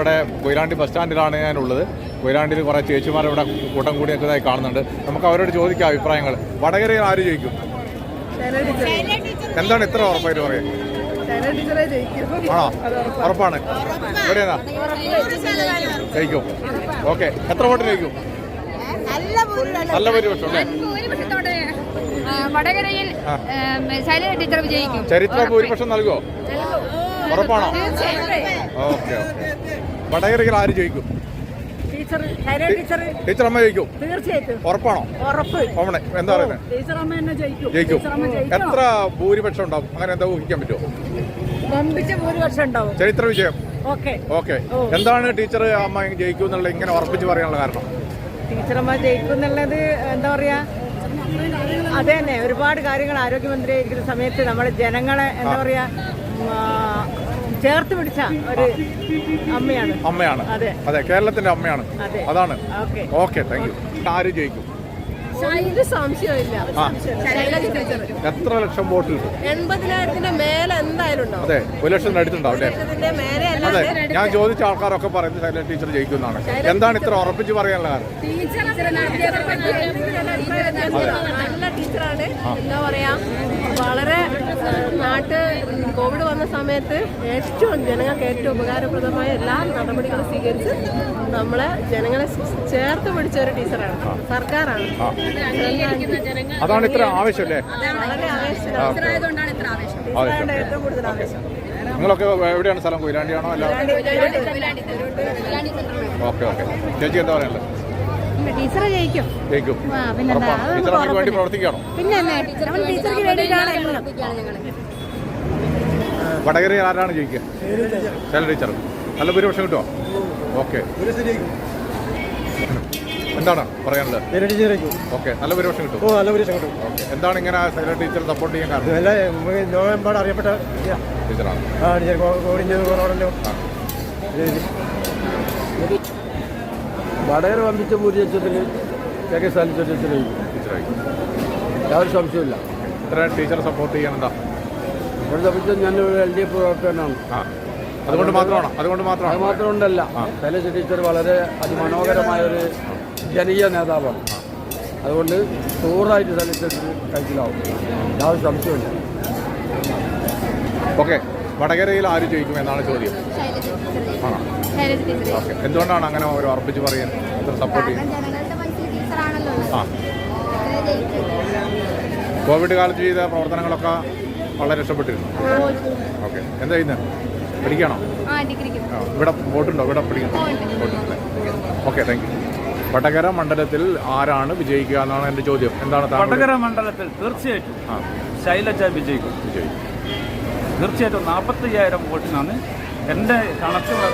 ഇവിടെ കൊയിലാണ്ടി ബസ് സ്റ്റാൻഡിലാണ് ഞാനുള്ളത്. കൊയിലാണ്ടിയിൽ കുറേ ചേച്ചിമാർ ഇവിടെ കൂട്ടം കൂടി നിൽക്കുന്നതായി കാണുന്നുണ്ട്. നമുക്ക് അവരോട് ചോദിക്കാം അഭിപ്രായങ്ങൾ. വടകരയിൽ ആര് ജയിക്കും? എന്താണ് ഇത്ര ഉറപ്പായിട്ട് പറയാം? ആണോ? ഉറപ്പാണ്. എവിടെയാ ജയിക്കും. ഓക്കെ. എത്ര വോട്ട് ജയിക്കും? നല്ല ഭൂരിപക്ഷം അല്ലേ? വടകരയിൽ ശൈലജ ടീച്ചർ വിജയിക്കും. ചരിത്ര ഭൂരിപക്ഷം നൽകുമോ ഉറപ്പാണോ? Okay okay. വടകരയിൽ ആര് ചോദിക്കും ടീച്ചർ അമ്മ ജയിക്കും? ഉറപ്പാണോ? ഉറപ്പ്. എന്താ പറയുന്നത് ജയിക്കും. എത്ര ഭൂരിപക്ഷം ഉണ്ടാവും? അങ്ങനെ എന്താ ഊഹിക്കാൻ പറ്റുമോ? ചരിത്ര വിജയം. ഓക്കെ. എന്താണ് ടീച്ചർ അമ്മ ജയിക്കും എന്നുള്ളത് ഇങ്ങനെ ഉറപ്പിച്ച് പറയാനുള്ള കാരണം? ടീച്ചറമ്മ ജയിക്കും എന്നുള്ളത് എന്താ പറയാ? അതെ തന്നെ ഒരുപാട് കാര്യങ്ങൾ ആരോഗ്യമന്ത്രി ആയിരിക്കുന്ന സമയത്ത് നമ്മുടെ ജനങ്ങളെ എന്താ പറയാ ചേർത്ത് പിടിച്ച ഒരു അമ്മയാണ്. അമ്മയാണ്. അതെ. അതെ കേരളത്തിന്റെ അമ്മയാണ്. അതെ. അതാണ്. ഓക്കെ. ഓക്കെ താങ്ക് യു ആര് ജയിക്കും? എത്ര ലക്ഷം വോട്ട് കിട്ടും? എൺപതിനായിരത്തിന്റെ മേലെ എന്തായാലും അതെ ഒരു ലക്ഷത്തിന് അടുത്തുണ്ടാവും അതെ ഞാൻ ചോദിച്ച ആൾക്കാരൊക്കെ പറയുന്നത് സൈലന്റ് ടീച്ചർ ജയിക്കുന്നതാണ് എന്താണ് ഇത്ര ഉറപ്പിച്ച് പറയാനുള്ള കാരണം നല്ല ടീച്ചറാണ്. എന്താ പറയാ വളരെ സമയത്ത് ഏറ്റവും ജനങ്ങൾക്ക് ഏറ്റവും ഉപകാരപ്രദമായ എല്ലാ നടപടികളും സ്വീകരിച്ച് നമ്മളെ ജനങ്ങളെ ചേർത്ത് പിടിച്ച ഒരു ടീച്ചറാണ്. സർക്കാരാണ്. അതാണ് ഇത്ര ആവശ്യമല്ലേ വളരെ ആവേശം. ആവേശം. ഏറ്റവും കൂടുതൽ ആവശ്യം നിങ്ങളൊക്കെ എവിടെയാണ് സ്ഥലം? കൊയിലാണ്ടിയാണോ അല്ല? Okay okay. ചേച്ചി എന്താ പറയാനുള്ളത്? ടീച്ചറെ ജയിക്കും. ജയിക്കും. അമ്മയ്ക്ക് വേണ്ടി പ്രവർത്തിക്കുകയാണോ? പിന്നെ ടീച്ചർക്ക് വേണ്ടിയിട്ടാണ് വടകരയിൽ ആരാണ് ജയിക്കുക? ശൈല ടീച്ചർ. നല്ല ഭൂരിപക്ഷം കിട്ടുമോ ഓക്കെ. എന്താണ് പറയാനുള്ളത്? ഓക്കെ. നല്ല ഭൂരിപക്ഷം കിട്ടും. ഓ നല്ല ഭൂരിപക്ഷം കിട്ടും. ഓക്കെ. എന്താണ് ഇങ്ങനെ ശൈല ടീച്ചർ സപ്പോർട്ട് ചെയ്യാൻ കാരണം? നമുക്ക് ലോകമെമ്പാട് അറിയപ്പെട്ട ടീച്ചറാണ്. ആ ടീച്ചർ കൊറോണല്ലോ വടകര വമ്പിച്ച ഭൂരിപക്ഷത്തിൽ കെ കെ സാലിച്ച ടീച്ചറായി. യാതൊരു സംശയമില്ല ഇത്ര ടീച്ചറെ സപ്പോർട്ട് ചെയ്യാൻ ഇവിടെ സംബന്ധിച്ച് ഞാൻ ഒരു എൽ ഡി എഫ് പ്രവർത്തകനാണ്. ആ. അതുകൊണ്ട് മാത്രമാണ്? അതുകൊണ്ട് അത് മാത്രമാണ് മാത്രമുണ്ടല്ല ശൈലജ ടീച്ചർ വളരെ അതിമനോഹരമായ ഒരു ജനീയ നേതാവാണ് അതുകൊണ്ട് ടൂറായിട്ട് ശൈലജ കഴിച്ചിലാവും യാതൊരു സംശയമില്ല ഓക്കെ. വടകരയിൽ ആര് ചോദിക്കും എന്നാണ് ചോദ്യം. ആണോ? ഓക്കെ. എന്തുകൊണ്ടാണ് അങ്ങനെ ഒരു ഉറപ്പിച്ച് പറയാൻ ഇത്ര സപ്പോർട്ട് ചെയ്യുന്നത് ജനങ്ങളുടെ മനസ്സിൽ ടീച്ചറാണല്ലോ ആ. കോവിഡ് കാലത്ത് ചെയ്ത പ്രവർത്തനങ്ങളൊക്കെ വളരെ ഇഷ്ടപ്പെട്ടിരുന്നു. ഓക്കെ. എന്താ ചെയ്യുന്നത് പഠിക്കണോ ഇവിടെ വോട്ടുണ്ടോ? ഇവിടെ പഠിക്കണോ ഓക്കെ താങ്ക് യു വടകര മണ്ഡലത്തിൽ ആരാണ് വിജയിക്കുക എന്നാണ് എന്റെ ചോദ്യം. എന്താണ് വടകര മണ്ഡലത്തിൽ തീർച്ചയായിട്ടും ശൈലജ വിജയിക്കും. വിജയിക്കും. തീർച്ചയായിട്ടും നാൽപ്പത്തയ്യായിരം വോട്ടിനാണ് എന്റെ കണക്കുള്ള